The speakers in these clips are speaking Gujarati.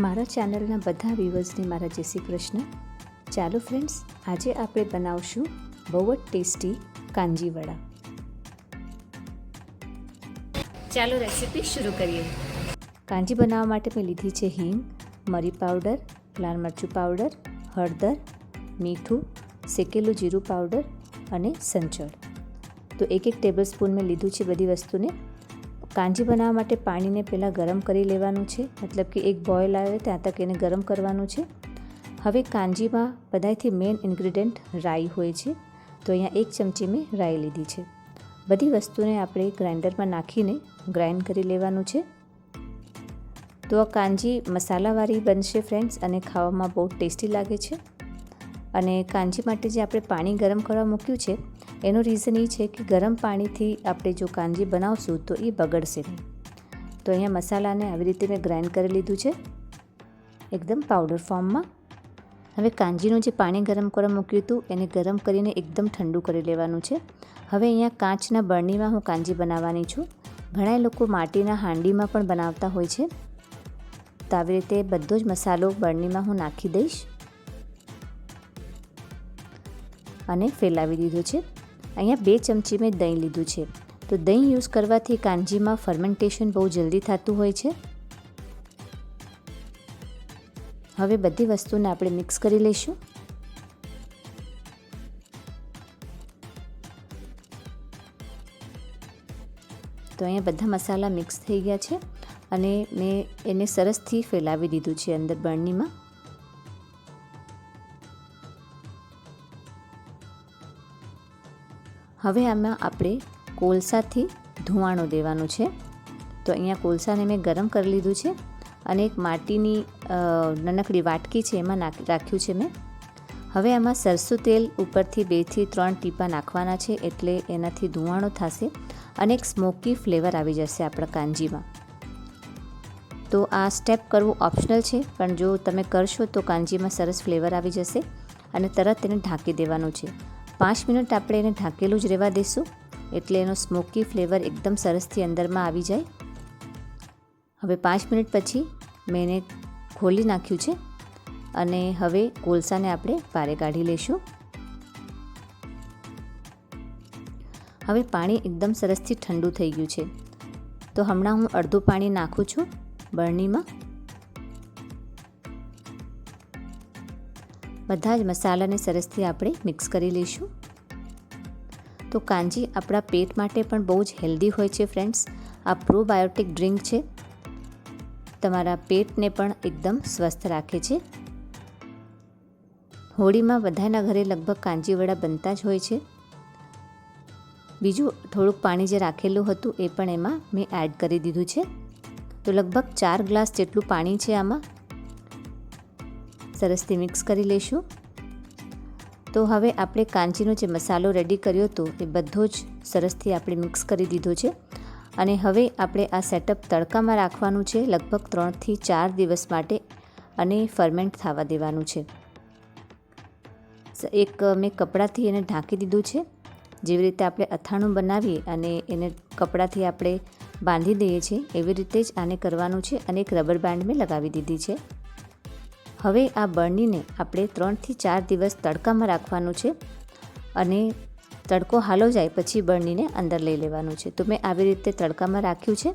મારા ચેનલના બધા વ્યૂવર્સને મારા જય શ્રી કૃષ્ણ. ચાલો ફ્રેન્ડ્સ, આજે આપણે બનાવશું બહુ જ ટેસ્ટી કાંજીવડા ચાલો રેસીપી શરૂ કરીએ. કાંજી બનાવવા માટે મેં લીધી છે હિંગ, મરી પાવડર, લાલ મરચું પાવડર, હળદર, મીઠું, શેકેલું જીરું પાવડર અને સંચળ. તો એક એક ટેબલ સ્પૂન મેં લીધું છે બધી વસ્તુને કાંજી બનાવવા માટે પાણીને પહેલાં ગરમ કરી લેવાનું છે. મતલબ કે એક બોઇલ આવે ત્યાં તક એને ગરમ કરવાનું છે. હવે કાંજીમાં બધાથી મેઇન ઇન્ગ્રીડિયન્ટ રાઈ હોય છે. તો અહીંયા એક ચમચી મેં રાઈ લીધી છે. બધી વસ્તુને આપણે ગ્રાઇન્ડરમાં નાખીને ગ્રાઇન્ડ કરી લેવાનું છે. તો આ કાંજી મસાલાવાળી બનશે ફ્રેન્ડ્સ અને ખાવામાં બહુ ટેસ્ટી લાગે છે. અને કાંજી માટે જે આપણે પાણી ગરમ કરવા મૂક્યું છે, એનું રીઝન એ છે કે ગરમ પાણીથી આપણે જો કાંજી બનાવશું તો એ બગડશે નહીં. તો અહીંયા મસાલાને આવી રીતે મેં ગ્રાઇન્ડ કરી લીધું છે, એકદમ પાવડર ફોર્મમાં હવે કાંજીનું જે પાણી ગરમ કરવા મૂક્યું હતું, એને ગરમ કરીને એકદમ ઠંડુ કરી લેવાનું છે. હવે અહીંયા કાચના બરણીમાં હું કાંજી બનાવવાની છું. ઘણા લોકો માટીના હાંડીમાં પણ બનાવતા હોય છે. તો આવી રીતે બધો જ મસાલો બરણીમાં હું નાખી દઈશ. અને ફેલાવી દીધું છે. અહીંયા બે ચમચી મેં દહીં લીધું છે. તો દહીં યુઝ કરવાથી કાંજીમાં ફર્મેન્ટેશન બહુ જલ્દી થતું હોય છે. હવે બધી વસ્તુને આપણે મિક્સ કરી લઈશું. તો અહીંયા બધા મસાલા મિક્સ થઈ ગયા છે અને મેં એને સરસથી ફેલાવી દીધું છે અંદર બરણીમાં. હવે આમાં આપણે કોલસાથી ધુવાણો દેવાનું છે. તો અહીંયા કોલસાને મેં ગરમ કરી લીધું છે અને એક માટીની નાનકડી વાટકી છે એમાં નાખ, રાખ્યું છે મેં. હવે આમાં સરસું તેલ ઉપરથી બેથી ત્રણ ટીપા નાખવાના છે એટલે એનાથી ધુવાણો થશે અને એક સ્મોકી ફ્લેવર આવી જશે આપણા કાંજીમાં તો આ સ્ટેપ કરવું ઓપ્શનલ છે, પણ જો તમે કરશો તો કાંજીમાં સરસ ફ્લેવર આવી જશે અને તરત એને ઢાંકી દેવાનું છે. પાંચ મિનિટ આપણે એને ઢાંકેલું જ રહેવા દઈશું એટલે એનો સ્મોકી ફ્લેવર એકદમ સરસથી અંદરમાં આવી જાય. હવે પાંચ મિનિટ પછી મેં એને ખોલી નાખ્યું છે. અને હવે કોલસાને આપણે પારે કાઢી લઈશું. હવે પાણી એકદમ સરસથી ઠંડુ થઈ ગયું છે. તો હમણાં હું અડધું પાણી નાખું છું બરણીમાં. બધા જ મસાલાને સરસથી આપણે મિક્સ કરી લઈશું. તો કાંજી આપણા પેટ માટે પણ બહુ જ હેલ્ધી હોય છે ફ્રેન્ડ્સ. આ પ્રોબાયોટિક ડ્રિંક છે. તમારા પેટને પણ એકદમ સ્વસ્થ રાખે છે. હોળીમાં બધાના ઘરે લગભગ કાંજીવડા બનતા જ હોય છે. બીજું, થોડુંક પાણી જે રાખેલું હતું એ પણ એમાં મેં એડ કરી દીધું છે. તો લગભગ ચાર ગ્લાસ જેટલું પાણી છે આમાં. સરસથી મિક્સ કરી લઈશું. તો હવે આપણે કાંચીનો જે મસાલો રેડી કર્યો હતો, એ બધો જ સરસથી આપણે મિક્સ કરી દીધો છે. અને હવે આપણે આ સેટઅપ તડકામાં રાખવાનું છે, લગભગ ત્રણથી ચાર દિવસ માટે અને ફરમેન્ટ થવા દેવાનું છે. એક મેં કપડાથી એને ઢાંકી દીધું છે. જેવી રીતે આપણે અથાણું બનાવીએ અને એને કપડાથી આપણે બાંધી દઈએ છીએ, એવી રીતે જ આને કરવાનું છે અને એક રબર બેન્ડ મેં લગાવી દીધી છે. હવે આ બરણીને આપણે ત્રણથી ચાર દિવસ તડકામાં રાખવાનું છે અને તડકો હાલો જાય પછી બરણીને અંદર લઈ લેવાનું છે. તો મેં આવી રીતે તડકામાં રાખ્યું છે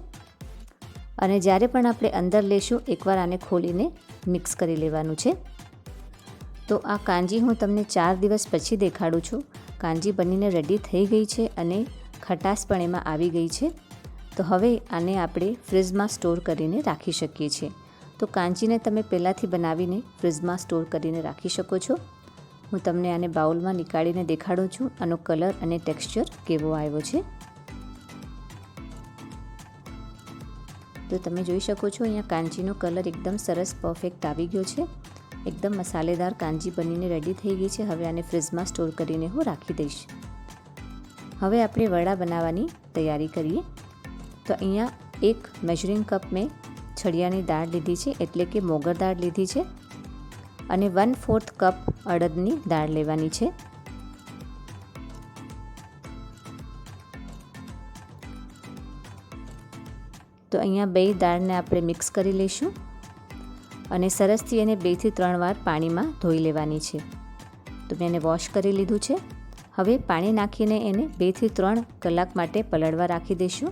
અને જ્યારે પણ આપણે અંદર લેશું એકવાર આને ખોલીને મિક્સ કરી લેવાનું છે. તો આ કાંજી હું તમને ચાર દિવસ પછી દેખાડું છું. કાંજી બનીને રેડી થઈ ગઈ છે અને ખટાશ પણ એમાં આવી ગઈ છે. તો હવે આને આપણે ફ્રીજમાં સ્ટોર કરીને રાખી શકીએ છીએ. તો કાંચીને તમે પહેલાંથી બનાવીને ફ્રીજમાં સ્ટોર કરીને રાખી શકો છો. હું તમને આને બાઉલમાં નીકાળીને દેખાડું છું, આનો કલર અને ટેક્સચર કેવો આવ્યો છે. તો તમે જોઈ શકો છો, અહીંયા કાંચીનો કલર એકદમ સરસ પરફેક્ટ આવી ગયો છે. એકદમ મસાલેદાર કાંજી બનીને રેડી થઈ ગઈ છે. હવે આને ફ્રીજમાં સ્ટોર કરીને હું રાખી દઈશ. હવે આપણે વડા બનાવવાની તૈયારી કરીએ. તો અહીંયા એક મેઝરિંગ કપ મેં છડિયાની દાળ લીધી છે એટલે કે મોગર દાળ લીધી છે અને વન ફોર્થ કપ અડદની દાળ લેવાની છે. તો અહીંયા બે દાળને આપણે મિક્સ કરી લઈશું અને સરસથી એને બેથી ત્રણ વાર પાણીમાં ધોઈ લેવાની છે. તો મેં એને વોશ કરી લીધું છે. હવે પાણી નાખીને એને બેથી ત્રણ કલાક માટે પલળવા રાખી દઈશું.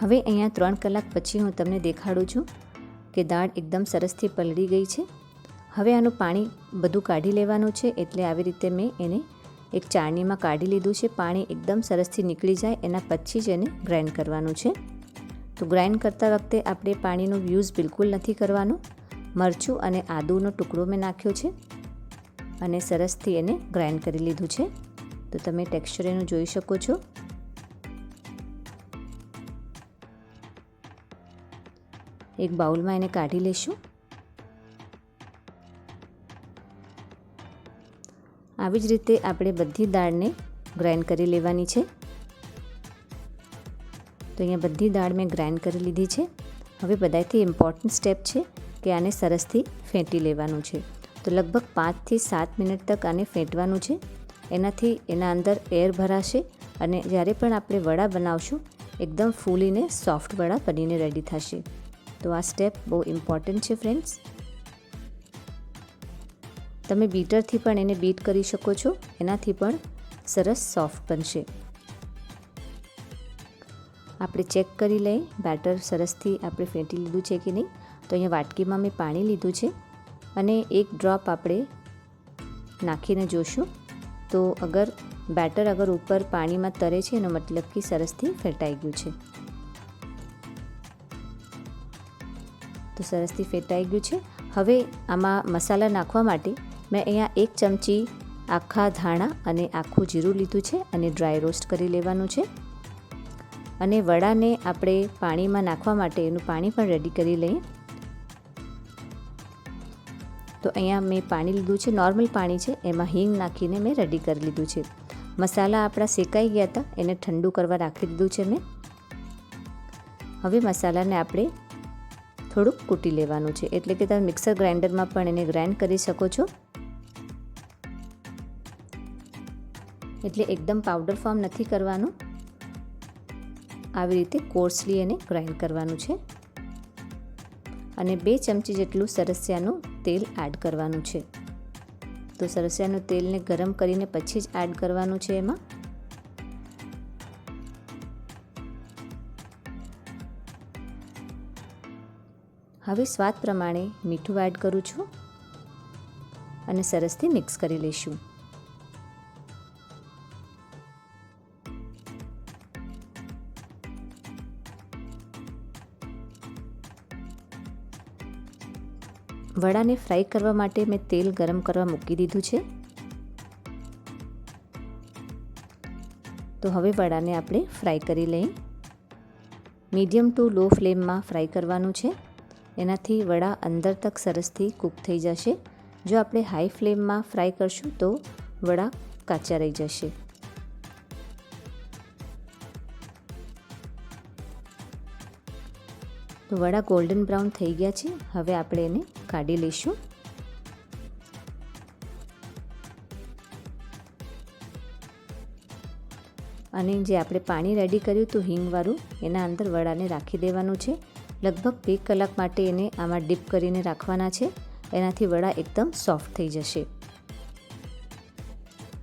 હવે અહીંયા ત્રણ કલાક પછી હું તમને દેખાડું છું કે દાળ એકદમ સરસથી પલળી ગઈ છે. હવે આનું પાણી બધું કાઢી લેવાનું છે એટલે આવી રીતે મેં એને એક ચાળણીમાં કાઢી લીધું છે. પાણી એકદમ સરસથી નીકળી જાય, એના પછી જ એને ગ્રાઇન્ડ કરવાનું છે. તો ગ્રાઇન્ડ કરતા વખતે આપણે પાણીનો યુઝ બિલકુલ નથી કરવાનો. મરચું અને આદુનો ટુકડો મેં નાખ્યો છે અને સરસથી એને ગ્રાઇન્ડ કરી લીધું છે. તો તમે ટેક્સચર એનું જોઈ શકો છો. એક બાઉલમાં એને કાઢી લઈશું આવી જ રીતે આપણે બધી દાળને ગ્રાઇન્ડ કરી લેવાની છે. તો અહીંયા બધી દાળ મેં ગ્રાઇન્ડ કરી લીધી છે. હવે બધાથી ઇમ્પોર્ટન્ટ સ્ટેપ છે કે આને સરસથી ફેંટી લેવાનું છે. તો લગભગ પાંચથી સાત મિનિટ તક આને ફેંટવાનું છે. એનાથી એના અંદર એર ભરાશે અને જ્યારે પણ આપણે વડા બનાવશું, એકદમ ફૂલીને સોફ્ટ વડા બનીને રેડી થશે. તો આ સ્ટેપ બહુ ઇમ્પોર્ટન્ટ છે ફ્રેન્ડ્સ તમે બીટરથી પણ એને બીટ કરી શકો છો. એનાથી પણ સરસ સોફ્ટ બનશે. આપણે ચેક કરી લઈએ બેટર સરસથી આપણે ફેંટી લીધું છે કે નહીં. તો અહીંયા વાટકીમાં મેં પાણી લીધું છે. અને એક ડ્રોપ આપણે નાખીને જોશું. તો અગર બેટર અગર ઉપર પાણીમાં તરે છે, એનો મતલબ કે સરસથી ફેટાઈ ગયું છે. તો સરસથી ફેટાઈ ગયું છે. હવે આમાં મસાલા નાખવા માટે મેં અહીંયા એક ચમચી આખા ધાણા અને આખું જીરું લીધું છે અને ડ્રાય રોસ્ટ કરી લેવાનું છે. અને વડાને આપણે પાણીમાં નાખવા માટે એનું પાણી પણ રેડી કરી લઈએ. તો અહીંયા મેં પાણી લીધું છે નોર્મલ પાણી છે, એમાં હિંગ નાખીને મેં રેડી કરી લીધું છે. મસાલા આપણા શેકાઈ ગયા હતા, એને ઠંડુ કરવા રાખી દીધું છે મેં. હવે મસાલાને આપણે થોડુંક કૂટી લેવાનું છે. એટલે કે તમે મિક્સર ગ્રાઇન્ડરમાં પણ એને ગ્રાઇન્ડ કરી શકો છો. એટલે એકદમ પાવડર ફોર્મ નથી કરવાનું. આવી રીતે કોર્સલી એને ગ્રાઇન્ડ કરવાનું છે. અને બે ચમચી જેટલું સરસિયાનું તેલ એડ કરવાનું છે. તો સરસિયાનું તેલને ગરમ કરીને પછી જ એડ કરવાનું છે એમાં. હવે સ્વાદ પ્રમાણે મીઠું એડ કરું છું અને સરસથી મિક્સ કરી લઈશું. વડાને ફ્રાય કરવા માટે મેં તેલ ગરમ કરવા મૂકી દીધું છે. તો હવે વડાને આપણે ફ્રાય કરી લઈએ. મીડિયમ ટુ લો ફ્લેમમાં ફ્રાય કરવાનું છે. એનાથી વડા અંદર તક સરસથી કૂક થઈ જશે. જો આપણે હાઈ ફ્લેમમાં ફ્રાય કરશું તો વડા કાચા રહી જશે. તો વડા ગોલ્ડન બ્રાઉન થઈ ગયા છે. હવે આપણે એને કાઢી લઈશું. અને જે આપણે પાણી રેડી કર્યું હતું હિંગવાળું, એના અંદર વડાને રાખી દેવાનું છે. લગભગ બે કલાક માટે એને આમાં ડીપ કરીને રાખવાના છે. એનાથી વડા એકદમ સોફ્ટ થઈ જશે.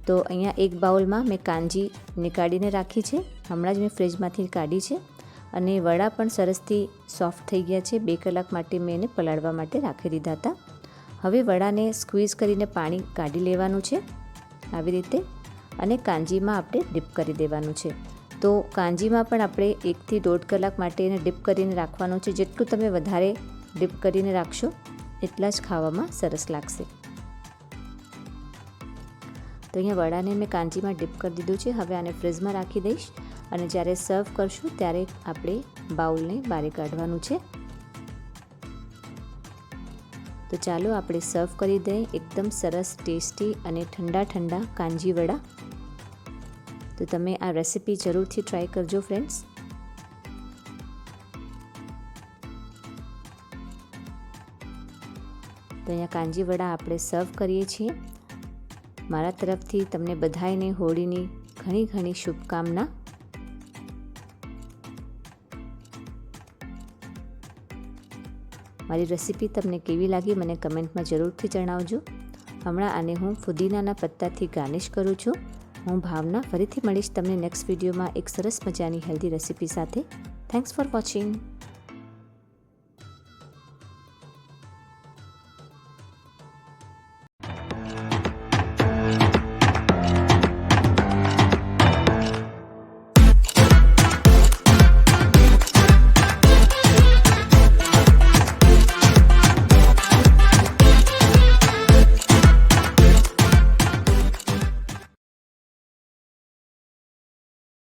તો અહીંયા એક બાઉલમાં મેં કાંજી નીકાળીને રાખી છે. હમણાં જ મેં ફ્રીજમાંથી કાઢી છે અને વડા પણ સરસથી સોફ્ટ થઈ ગયા છે. બે કલાક માટે મેં એને પલાળવા માટે રાખી દીધા હતા. હવે વડાને સ્ક્વીઝ કરીને પાણી કાઢી લેવાનું છે. આવી રીતે અને કાંજીમાં આપણે ડીપ કરી દેવાનું છે. તો કાંજીમાં પણ આપણે એકથી દોઢ કલાક માટે એને ડીપ કરીને રાખવાનું છે. જેટલું તમે વધારે ડીપ કરીને રાખશો, એટલા જ ખાવામાં સરસ લાગશે. તો અહીંયા વડાને મેં કાંજીમાં ડીપ કરી દીધું છે. હવે આને ફ્રીજમાં રાખી દઈશ અને જ્યારે સર્વ કરશું ત્યારે આપણે બાઉલને બહાર કાઢવાનું છે. તો ચાલો આપણે સર્વ કરી દઈએ. એકદમ સરસ ટેસ્ટી અને ઠંડા ઠંડા કાંજી વડા. તો તમે આ રેસીપી જરૂરથી ટ્રાય કરજો ફ્રેન્ડ્સ તો અહીંયા કાંજીવડા આપણે સર્વ કરીએ છીએ. મારા તરફથી તમને બધાને હોળીની ઘણી ઘણી શુભકામના. મારી રેસીપી તમને કેવી લાગી મને કમેન્ટમાં જરૂરથી જણાવજો. હમણાં આને હું ફુદીનાના પત્તાથી ગાર્નિશ કરું છું. હું ભાવના ફરીથી મળીશ તમને નેક્સ્ટ વિડીયોમાં એક સરસ મજાની હેલ્ધી રેસીપી સાથે. Thanks for watching